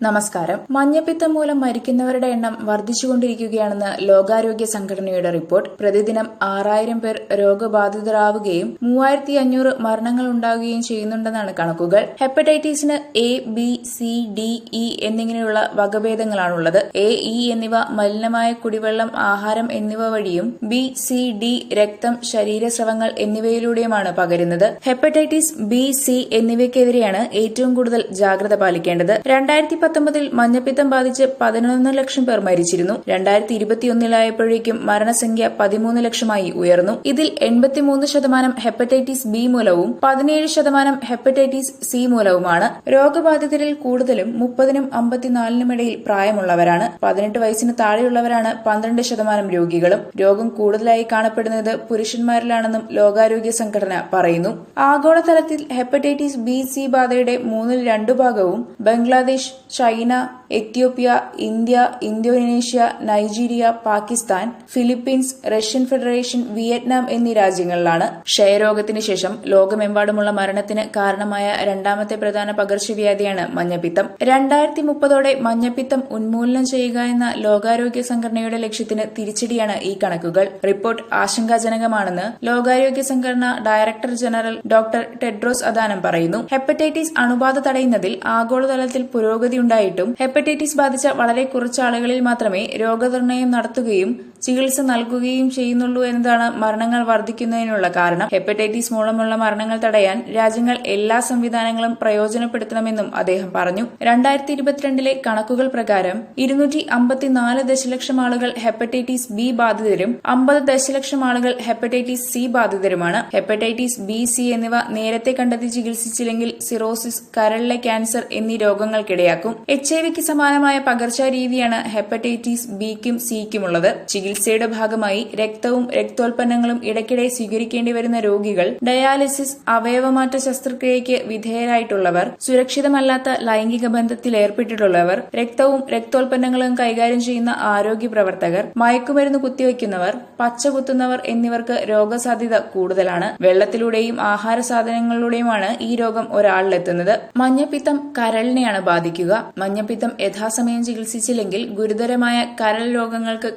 നമസ്കാരം. മഞ്ഞപ്പിത്തം മൂലം മരിക്കുന്നവരുടെ എണ്ണം വർദ്ധിച്ചുകൊണ്ടിരിക്കുകയാണെന്ന് ലോകാരോഗ്യ സംഘടനയുടെ റിപ്പോർട്ട്. പ്രതിദിനം ആറായിരം പേർ രോഗബാധിതരാവുകയും മൂവായിരത്തി അഞ്ഞൂറ് മരണങ്ങൾ ഉണ്ടാവുകയും ചെയ്യുന്നുണ്ടെന്നാണ് കണക്കുകൾ. ഹെപ്പറ്റൈറ്റിസിന് A B C D E എന്നിങ്ങനെയുള്ള വകഭേദങ്ങളാണുള്ളത്. എ ഇ എന്നിവ മലിനമായ കുടിവെള്ളം ആഹാരം എന്നിവ വഴിയും ബി സി ഡി രക്തം ശരീരസ്രവങ്ങൾ എന്നിവയിലൂടെയുമാണ് പകരുന്നത്. ഹെപ്പറ്റൈറ്റിസ് ബി സി എന്നിവയ്ക്കെതിരെയാണ് ഏറ്റവും കൂടുതൽ ജാഗ്രത പാലിക്കേണ്ടത്. രണ്ടായിരത്തി പത്തൊമ്പതിൽ മഞ്ഞപ്പിത്തം ബാധിച്ച് പതിനൊന്ന് ലക്ഷം പേർ മരിച്ചിരുന്നു. രണ്ടായിരത്തി ഇരുപത്തിയൊന്നിലായപ്പോഴേക്കും മരണസംഖ്യ പതിമൂന്ന് ലക്ഷമായി ഉയർന്നു. ഇതിൽ എൺപത്തിമൂന്ന് ശതമാനം ഹെപ്പറ്റൈറ്റിസ് ബി മൂലവും പതിനേഴ് ശതമാനം ഹെപ്പറ്റൈറ്റിസ് സി മൂലവുമാണ്. രോഗബാധിതരിൽ കൂടുതലും മുപ്പതിനും അമ്പത്തിനാലിനും ഇടയിൽ പ്രായമുള്ളവരാണ്. പതിനെട്ട് വയസ്സിന് താഴെയുള്ളവരാണ് പന്ത്രണ്ട് ശതമാനം രോഗികളും. രോഗം കൂടുതലായി കാണപ്പെടുന്നത് പുരുഷന്മാരിലാണെന്നും ലോകാരോഗ്യ സംഘടന പറയുന്നു. ആഗോളതലത്തിൽ ഹെപ്പറ്റൈറ്റിസ് ബി സി ബാധയുടെ മൂന്നിൽ രണ്ടു ഭാഗവും Bangladesh China Ethiopia India Indonesia Nigeria Pakistan Philippines Russian Federation Vietnam എന്നീ രാജ്യങ്ങളിലാണ് ക്ഷയരോഗത്തിന് ശേഷം ലോകമെമ്പാടുമുള്ള മരണത്തിന് കാരണമായ രണ്ടാമത്തെ പ്രധാന പകർച്ചവ്യാധിയാണ് മഞ്ഞപ്പിത്തം. രണ്ടായിരത്തി മുപ്പതോടെ മഞ്ഞപ്പിത്തം ഉന്മൂലനം ചെയ്യുക എന്ന ലോകാരോഗ്യ സംഘടനയുടെ ലക്ഷ്യത്തിന് തിരിച്ചടിയാണ് ഈ കണക്കുകൾ. റിപ്പോർട്ട് ആശങ്കാജനകമാണെന്ന് ലോകാരോഗ്യ സംഘടന director general doctor Tedros Adhanom പറയുന്നു. ഹെപ്പറ്റൈറ്റിസ് അണുബാധ തടയുന്നതിൽ ആഗോളതലത്തിൽ പുരോഗതിയുണ്ടായിട്ടും ഹെപ്പറ്റൈറ്റിസ് ബാധിച്ച വളരെ കുറച്ച് ആളുകളിൽ മാത്രമേ രോഗനിർണയം നടത്തുകയും ചികിത്സ നൽകുകയും ചെയ്യുന്നുള്ളൂ എന്നതാണ് മരണങ്ങൾ വർദ്ധിക്കുന്നതിനുള്ള കാരണം. ഹെപ്പറ്റൈറ്റിസ് മൂലമുള്ള മരണങ്ങൾ തടയാൻ രാജ്യങ്ങൾ എല്ലാ സംവിധാനങ്ങളും പ്രയോജനപ്പെടുത്തണമെന്നും അദ്ദേഹം പറഞ്ഞു. രണ്ടായിരത്തി ഇരുപത്തിരണ്ടിലെ കണക്കുകൾ പ്രകാരം ഇരുന്നൂറ്റി അമ്പത്തിനാല് ദശലക്ഷം ആളുകൾ ഹെപ്പറ്റൈറ്റിസ് ബി ബാധിതരും അമ്പത് ദശലക്ഷം ആളുകൾ ഹെപ്പറ്റൈറ്റിസ് സി ബാധിതരുമാണ്. ഹെപ്പറ്റൈറ്റിസ് ബി സി എന്നിവ നേരത്തെ കണ്ടെത്തി ചികിത്സിച്ചില്ലെങ്കിൽ സിറോസിസ് കരളിലെ ക്യാൻസർ എന്നീ രോഗങ്ങൾക്കിടയാക്കും. എച്ച് ഐ വിക്ക് സമാനമായ പകർച്ചാരീതിയാണ് ഹെപ്പറ്റൈറ്റിസ് ബിക്കും സിക്കുമുള്ളത് ചികിത്സയുടെ ഭാഗമായി രക്തവും രക്തോൽപ്പന്നങ്ങളും ഇടയ്ക്കിടെ സ്വീകരിക്കേണ്ടി വരുന്ന രോഗികൾ ഡയാലിസിസ് അവയവമാറ്റ ശസ്ത്രക്രിയയ്ക്ക് വിധേയരായിട്ടുള്ളവർ സുരക്ഷിതമല്ലാത്ത ലൈംഗിക ബന്ധത്തിൽ ഏർപ്പെട്ടിട്ടുള്ളവർ രക്തവും രക്തോൽപ്പന്നങ്ങളും കൈകാര്യം ചെയ്യുന്ന ആരോഗ്യ പ്രവർത്തകർ മയക്കുമരുന്ന് കുത്തിവയ്ക്കുന്നവർ പച്ച കുത്തുന്നവർ എന്നിവർക്ക് രോഗസാധ്യത കൂടുതലാണ്. വെള്ളത്തിലൂടെയും ആഹാര സാധനങ്ങളിലൂടെയുമാണ് ഈ രോഗം ഒരാളിലെത്തുന്നത്. മഞ്ഞപ്പിത്തം കരളിനെയാണ് ബാധിക്കുക. മഞ്ഞപ്പിത്തം യഥാസമയം ചികിത്സിച്ചില്ലെങ്കിൽ ഗുരുതരമായ കരൾ രോഗങ്ങൾക്ക്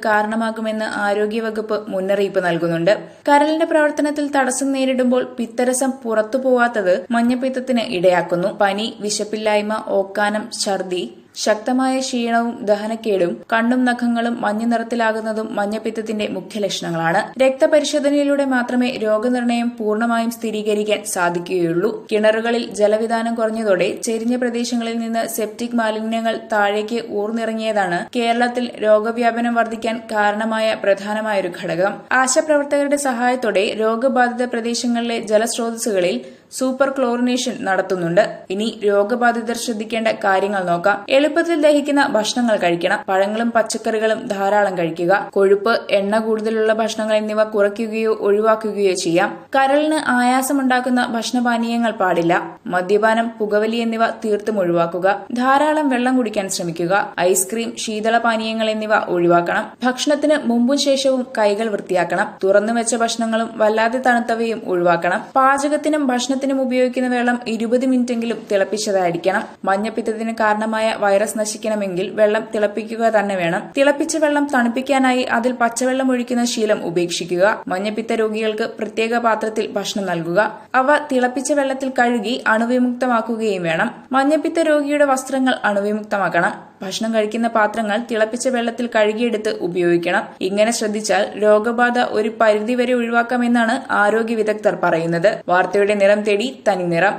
കാരണമാകുമെന്ന് ആരോഗ്യവകുപ്പ് മുന്നറിയിപ്പ് നൽകുന്നുണ്ട്. കരളിന്റെ പ്രവർത്തനത്തിൽ തടസ്സം നേരിടുമ്പോൾ പിത്തരസം പുറത്തു പോവാത്തത് മഞ്ഞപ്പിത്തത്തിന് ഇടയാക്കുന്നു. പനി വിശപ്പില്ലായ്മ ഓക്കാനം ഛർദി ശക്തമായ ക്ഷീണവും ദഹനക്കേടും കണ്ണും നഖങ്ങളും മഞ്ഞ നിറത്തിലാകുന്നതും മഞ്ഞപ്പിത്തത്തിന്റെ മുഖ്യ ലക്ഷണങ്ങളാണ്. രക്തപരിശോധനയിലൂടെ മാത്രമേ രോഗനിർണയം പൂർണമായും സ്ഥിരീകരിക്കാൻ സാധിക്കുകയുള്ളൂ. കിണറുകളിൽ ജലവിധാനം കുറഞ്ഞതോടെ ചെരിഞ്ഞ പ്രദേശങ്ങളിൽ നിന്ന് സെപ്റ്റിക് മാലിന്യങ്ങൾ താഴേക്ക് ഊർന്നിറങ്ങിയതാണ് കേരളത്തിൽ രോഗവ്യാപനം വർദ്ധിക്കാൻ കാരണമായ പ്രധാനമായൊരു ഘടകം. ആശാപ്രവർത്തകരുടെ സഹായത്തോടെ രോഗബാധിത പ്രദേശങ്ങളിലെ ജലസ്രോതസ്സുകളിൽ സൂപ്പർ ക്ലോറിനേഷൻ നടത്തുന്നുണ്ട്. ഇനി രോഗബാധിതർ ശ്രദ്ധിക്കേണ്ട കാര്യങ്ങൾ നോക്കാം. എളുപ്പത്തിൽ ദഹിക്കുന്ന ഭക്ഷണങ്ങൾ കഴിക്കണം. പഴങ്ങളും പച്ചക്കറികളും ധാരാളം കഴിക്കുക. കൊഴുപ്പ് എണ്ണ കൂടുതലുള്ള ഭക്ഷണങ്ങൾ എന്നിവ കുറയ്ക്കുകയോ ഒഴിവാക്കുകയോ ചെയ്യാം. കരളിന് ആയാസമുണ്ടാക്കുന്ന ഭക്ഷണപാനീയങ്ങൾ പാടില്ല. മദ്യപാനം പുകവലി എന്നിവ തീർത്തും ഒഴിവാക്കുക. ധാരാളം വെള്ളം കുടിക്കാൻ ശ്രമിക്കുക. ഐസ്ക്രീം ശീതള പാനീയങ്ങൾ എന്നിവ ഒഴിവാക്കണം. ഭക്ഷണത്തിന് മുമ്പും ശേഷവും കൈകൾ വൃത്തിയാക്കണം. തുറന്നുവെച്ച ഭക്ഷണങ്ങളും വല്ലാതെ തണുത്തവയും ഒഴിവാക്കണം. പാചകത്തിനും ഭക്ഷണത്തിനും ഉപയോഗിക്കുന്ന വെള്ളം ഇരുപത് മിനിറ്റെങ്കിലും തിളപ്പിച്ചതായിരിക്കണം. മഞ്ഞപ്പിത്തത്തിന് കാരണമായ വൈറസ് നശിക്കണമെങ്കിൽ വെള്ളം തിളപ്പിക്കുക തന്നെ വേണം. തിളപ്പിച്ച വെള്ളം തണുപ്പിക്കാനായി അതിൽ പച്ചവെള്ളം ഒഴിക്കുന്ന ശീലം ഉപേക്ഷിക്കുക. മഞ്ഞപ്പിത്ത രോഗികൾക്ക് പ്രത്യേക പാത്രത്തിൽ ഭക്ഷണം നൽകുക. അവ തിളപ്പിച്ച വെള്ളത്തിൽ കഴുകി അണുവിമുക്തമാക്കുകയും വേണം. മഞ്ഞപ്പിത്ത രോഗിയുടെ വസ്ത്രങ്ങൾ അണുവിമുക്തമാക്കണം. ഭക്ഷണം കഴിക്കുന്ന പാത്രങ്ങൾ തിളപ്പിച്ച വെള്ളത്തിൽ കഴുകിയെടുത്ത് ഉപയോഗിക്കണം. ഇങ്ങനെ ശ്രദ്ധിച്ചാൽ രോഗബാധ ഒരു പരിധിവരെ ഒഴിവാക്കാമെന്നാണ് ആരോഗ്യ വിദഗ്ധർ പറയുന്നത്. വാർത്തയുടെ നിറം തേടി തനി നിറം